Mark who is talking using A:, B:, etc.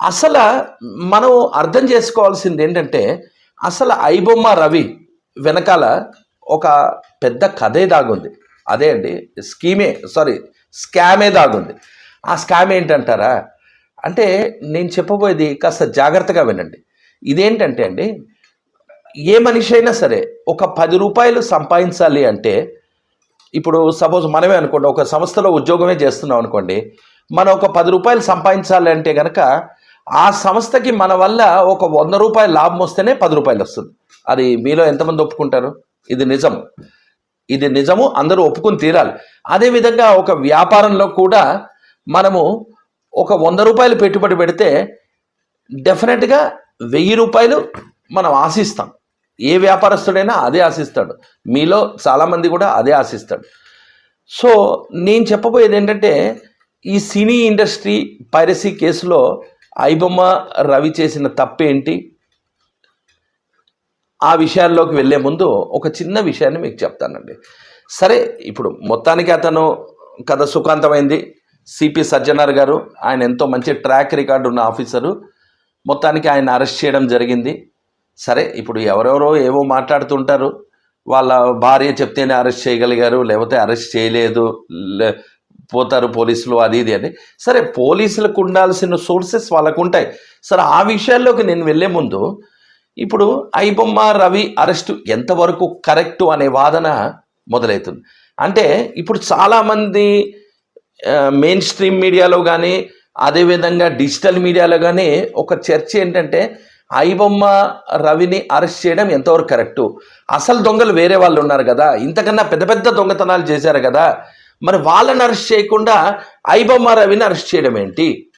A: అసలు మనం అర్థం చేసుకోవాల్సింది ఏంటంటే అసలు ఐబొమ్మ రవి వెనకాల ఒక పెద్ద కథే దాగుంది. అదే అండి స్కీమే సారీ స్కామే దాగుంది. ఆ స్కామ్ ఏంటంటారా? అంటే నేను చెప్పబోయేది కాస్త జాగ్రత్తగా వినండి. ఇదేంటంటే అండి ఏ మనిషి అయినా సరే ఒక పది రూపాయలు సంపాదించాలి అంటే ఇప్పుడు సపోజ్ మనమే అనుకోండి ఒక సంస్థలో ఉద్యోగమే చేస్తున్నాం అనుకోండి మనం ఒక పది రూపాయలు సంపాదించాలి అంటే కనుక ఆ సంస్థకి మన వల్ల ఒక వంద రూపాయల లాభం వస్తేనే పది రూపాయలు వస్తుంది. అది మీలో ఎంతమంది ఒప్పుకుంటారు? ఇది నిజం. ఇది నిజము అందరూ ఒప్పుకుని తీరాలి. అదేవిధంగా ఒక వ్యాపారంలో కూడా మనము ఒక వంద రూపాయలు పెట్టుబడి పెడితే డెఫినెట్గా వెయ్యి రూపాయలు మనం ఆశిస్తాం. ఏ వ్యాపారస్తుడైనా అదే ఆశిస్తాడు. మీలో చాలామంది కూడా అదే ఆశిస్తాడు సో నేను చెప్పబోయేది ఏంటంటే ఈ సినీ ఇండస్ట్రీ పైరసీ కేసులో ఐబొమ్మ రవి చేసిన తప్పేంటి? ఆ విషయాల్లోకి వెళ్ళే ముందు ఒక చిన్న విషయాన్ని మీకు చెప్తానండి. సరే ఇప్పుడు మొత్తానికి అతను కథ సుఖాంతమైంది. సిపి సజ్జనార్ గారు ఆయన ఎంతో మంచి ట్రాక్ రికార్డు ఉన్న ఆఫీసరు. మొత్తానికి ఆయన అరెస్ట్ చేయడం జరిగింది. సరే ఇప్పుడు ఎవరెవరో ఏవో మాట్లాడుతుంటారు. వాళ్ళ భార్య చెప్తేనే అరెస్ట్ చేయగలిగారు లేకపోతే అరెస్ట్ చేయలేదు లే పోతారు పోలీసులు అది ఇది అని. సరే పోలీసులకు ఉండాల్సిన సోర్సెస్ వాళ్ళకు ఉంటాయి సరే ఆ విషయాల్లోకి నేను వెళ్ళే ముందు ఇప్పుడు ఐబొమ్మ రవి అరెస్టు ఎంతవరకు కరెక్టు అనే వాదన మొదలవుతుంది అంటే ఇప్పుడు చాలామంది మెయిన్ స్ట్రీమ్ మీడియాలో కానీ అదేవిధంగా డిజిటల్ మీడియాలో కానీ ఒక చర్చ ఏంటంటే ఐబొమ్మ రవిని అరెస్ట్ చేయడం ఎంతవరకు కరెక్టు? అసలు దొంగలు వేరే వాళ్ళు ఉన్నారు కదా. ఇంతకన్నా పెద్ద పెద్ద దొంగతనాలు చేశారు కదా. మరి వాళ్ళని అరెస్ట్ చేయకుండా ఐబమ్మ రవిని అరెస్ట్ చేయడం ఏంటి?